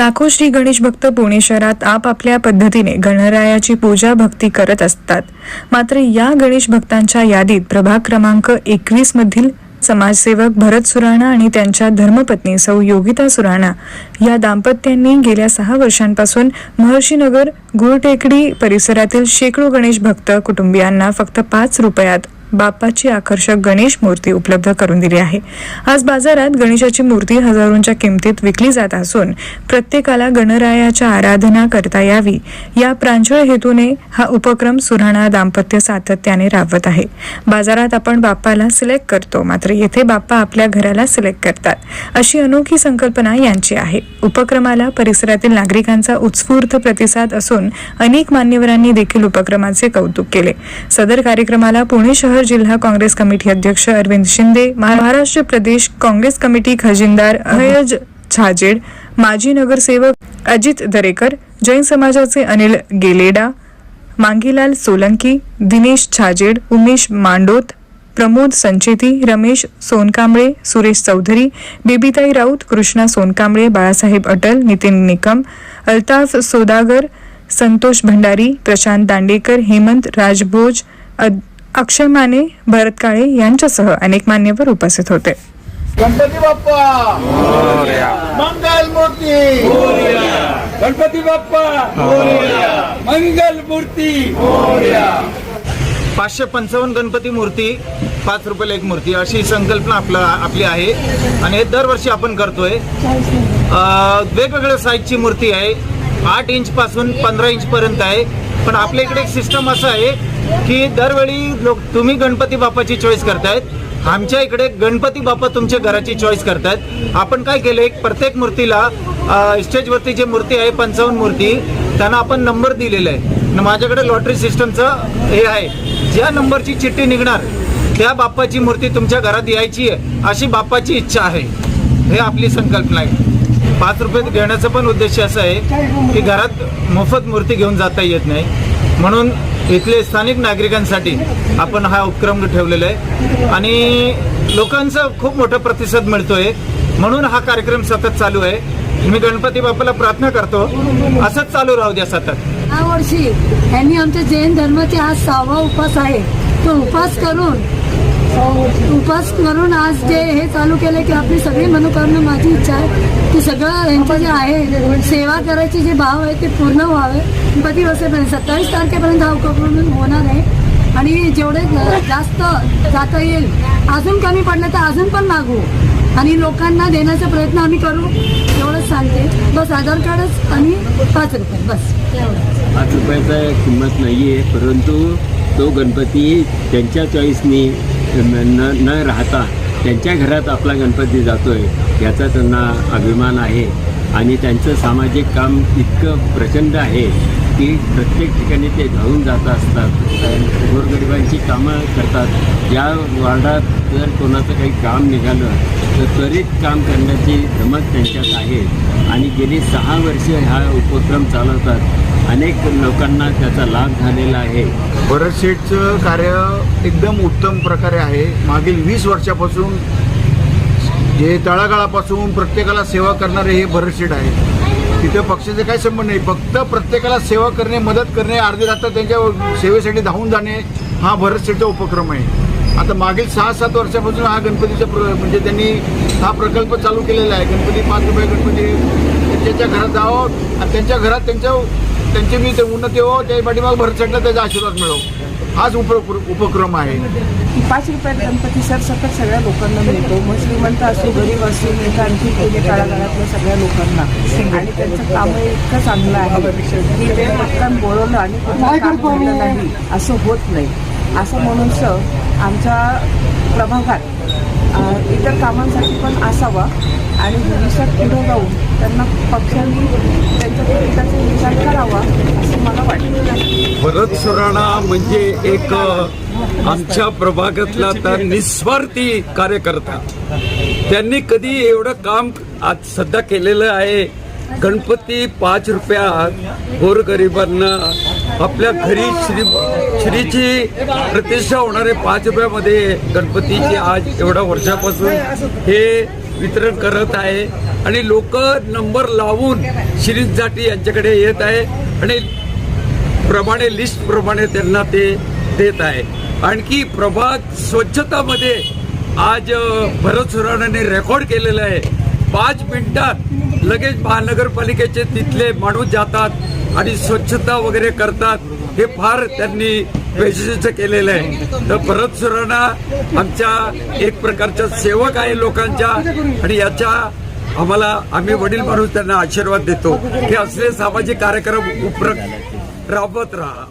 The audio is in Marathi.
लाखो श्री गणेश भक्त पुणे शहरात आपापल्या पद्धतीने गणरायाची पूजा भक्ती करत असतात. मात्र या गणेश भक्तांच्या यादीत प्रभाग क्रमांक एकवीस मधील समाजसेवक भरत सुराणा आणि त्यांच्या धर्मपत्नी सौ योगिता सुराणा या दाम्पत्यांनी गेल्या सहा वर्षांपासून महर्षीनगर गुळटेकडी परिसरातील शेकडो गणेश भक्त कुटुंबियांना फक्त पाच रुपयात बाप्पाची आकर्षक गणेश मूर्ती उपलब्ध करून दिली आहे. आज बाजारात गणेशाची मूर्ती हजारोंच्या किमतीत विकली जात असून प्रत्येकाला गणरायाच्या आराधना करता यावी. या प्रांजळ हेतूने हा उपक्रम सुराणा दाम्पत्य सातत्याने राबवत आहे. बाजारात आपण बाप्पाला सिलेक्ट करतो मात्र येथे बाप्पा आपल्या घराला सिलेक्ट करतात. अशी अनोखी संकल्पना यांची आहे. उपक्रमाला परिसरातील नागरिकांचा उत्स्फूर्त प्रतिसाद असून अनेक मान्यवरांनी देखील उपक्रमाचे कौतुक केले. सदर कार्यक्रमाला पुणे शहर जिल्हा काँग्रेस कमिटी अध्यक्ष अरविंद शिंदे महाराष्ट्र प्रदेश काँग्रेस कमिटी खजिनदार अभयज छाजेड माजी नगरसेवक अजित दरेकर जैन समाजाचे अनिल गेलेडा मांगीलाल सोलंकी दिनेश छाजेड उमेश मांडोत प्रमोद संचेती रमेश सोनकांबळे सुरेश चौधरी बेबीताई राऊत कृष्णा सोनकांबळे बाळासाहेब अटल नितीन निकम अल्ताफ सोदागर संतोष भंडारी प्रशांत दांडेकर हेमंत राजभोज अक्षय माने भरत काळे यांच्यासह अनेक मान्यवर उपस्थित होते. गणपती बाप्पा! मंगल मूर्ती! गणपती बाप्पा! मंगल मूर्ती! पाचशे पंचावन्न गणपती मूर्ती पाच रुपयाला एक मूर्ती अशी संकल्पना आपला आपली आहे. आणि हे दरवर्षी आपण करतोय. अं, वेगवेगळ्या साईजची मूर्ती आहे. आठ इंच पासून पंधरा इंच पर्यंत आहे. पण आपल्या इकडे एक सिस्टम असं आहे की दरवेळी लोक तुम्ही गणपती बाप्पाची चॉईस करतायत. आमच्या इकडे गणपती बाप्पा तुमच्या घराची चॉईस करतायत. आपण काय केलं एक प्रत्येक मूर्तीला स्टेजवरती जे मूर्ती आहे पंचावन्न मूर्ती त्यांना आपण नंबर दिलेला आहे. माझ्याकडे लॉटरी सिस्टमचं हे आहे. ज्या नंबरची चिठ्ठी निघणार त्या बाप्पाची मूर्ती तुमच्या घरात यायची आहे अशी बाप्पाची इच्छा आहे. हे आपली संकल्पना आहे. पाच रुपये घेण्याचा पण उद्देश असा आहे की घरात मोफत मूर्ती घेऊन जाता येत नाही. म्हणून इथले स्थानिक नागरिकांसाठी आपण हा उपक्रम ठेवलेला आहे. आणि लोकांचा खूप मोठा प्रतिसाद मिळतोय. म्हणून हा कार्यक्रम सतत चालू आहे. मी गणपती बाप्पाला प्रार्थना करतो. असंच चालू राहू द्या सतत. या वर्षी. यांनी आमच्या जैन धर्माचे हा सहावा उपास आहे. तो उपास करून उपास करून आज जे हे चालू केलं की आपली सगळी मनोकामना माझी इच्छा आहे. की सगळं यांचं जे आहे सेवा करायचे जे भाव आहे ते पूर्ण व्हावे. गणपती बसेपर्यंत सत्तावीस तारखेपर्यंत हा उपक्रम होणार आहे. आणि जेवढे जास्त जाता येईल अजून कमी पडलं तर अजून पण मागू. आणि लोकांना देण्याचा प्रयत्न आम्ही करू. एवढंच सांगते. बस आधार कार्डच आणि पाच रुपये बस. पाच रुपयाचा किंमत नाही आहे परंतु तो गणपती त्यांच्या चॉईसनी न न राहता त्यांच्या घरात आपला गणपती जातो आहे याचा त्यांना अभिमान आहे. आणि त्यांचं सामाजिक काम इतकं प्रचंड आहे की प्रत्येक ठिकाणी ते धावून जात असतात. गोरगरिबांची कामं करतात. या वार्डात जर कोणाचं काही काम निघालं तर त्वरित काम करण्याची धमक त्यांच्यात आहे. आणि गेली सहा वर्षे हा उपक्रम चालवतात. अनेक लोकांना त्याचा लाभ झालेला आहे. भरत कार्य एकदम उत्तम प्रकारे आहे. मागील वीस वर्षापासून जे तळागाळापासून प्रत्येकाला सेवा करणारे हे भरत आहे. तिथं पक्षाचे काही संबंध नाही. फक्त प्रत्येकाला सेवा करणे मदत करणे अर्धे रात्र त्यांच्या सेवेसाठी धावून जाणे हा भरतशेठचा उपक्रम आहे. आता मागील सहा सात वर्षापासून हा गणपतीचा प्र म्हणजे त्यांनी हा प्रकल्प चालू केलेला आहे. गणपती पाच रुपये गणपती त्यांच्या घरात जावं आणि त्यांच्या घरात त्यांच्या त्यांची मी ते उन्नती हो त्या पाठीमाग भरत त्याचा आशीर्वाद मिळव. हाच उप उपक्रम आहे. पाच रुपयात गणपती सर सकट सगळ्या लोकांना मिळतो. मग श्रीमंत असो गरीब असो नाही तर आणखी पहिले काळाकाळातल्या सगळ्या लोकांना. आणि त्यांचं काम इतकं चांगलं आहे. की ते पटकन बोलवलं आणि नाही असं होत नाही. असं म्हणून सर आमच्या प्रभागात इतर कामांसाठी पण असावा. आणि भविष्यात पुढे जाऊन त्यांना पक्षांनी त्यांच्या प्रत्येकाचा विचार करावा असं मला वाटतं. भरत सुराणा म्हणजे एक आमच्या प्रभागातला तर निस्वार्थी कार्यकर्ता. त्यांनी कधी एवढं काम आज सध्या केलेलं आहे. गणपती पाच रुपयात गोरगरिबांना आपल्या घरी श्री श्रीची प्रतिष्ठा होणारे पाच रुपयामध्ये गणपतीची आज एवढ्या वर्षापासून हे वितरण करत आहे आणि लोक नंबर लावून शिरीष जाटी यांच्याकडे येत आहे आणि प्रमाणे लिस्ट प्रमाणे त्यांना ते देत आहे. आणखी प्रभाग स्वच्छतामध्ये आज भरत सुराणाने रेकॉर्ड केलेलं आहे. पाच मिनिटात लगेच महानगरपालिकेचे तिथले माणूस जातात आणि स्वच्छता वगैरे करतात. हे फार त्यांनी यशस्वी केलेलं आहे. तर भरत सुराणा आमच्या एक प्रकारच्या सेवक आहे लोकांच्या आणि याच्या आम्हाला आम्ही वडील म्हणून त्यांना आशीर्वाद देतो. हे असले सामाजिक कार्यक्रम उपक्रम राबवत राहा.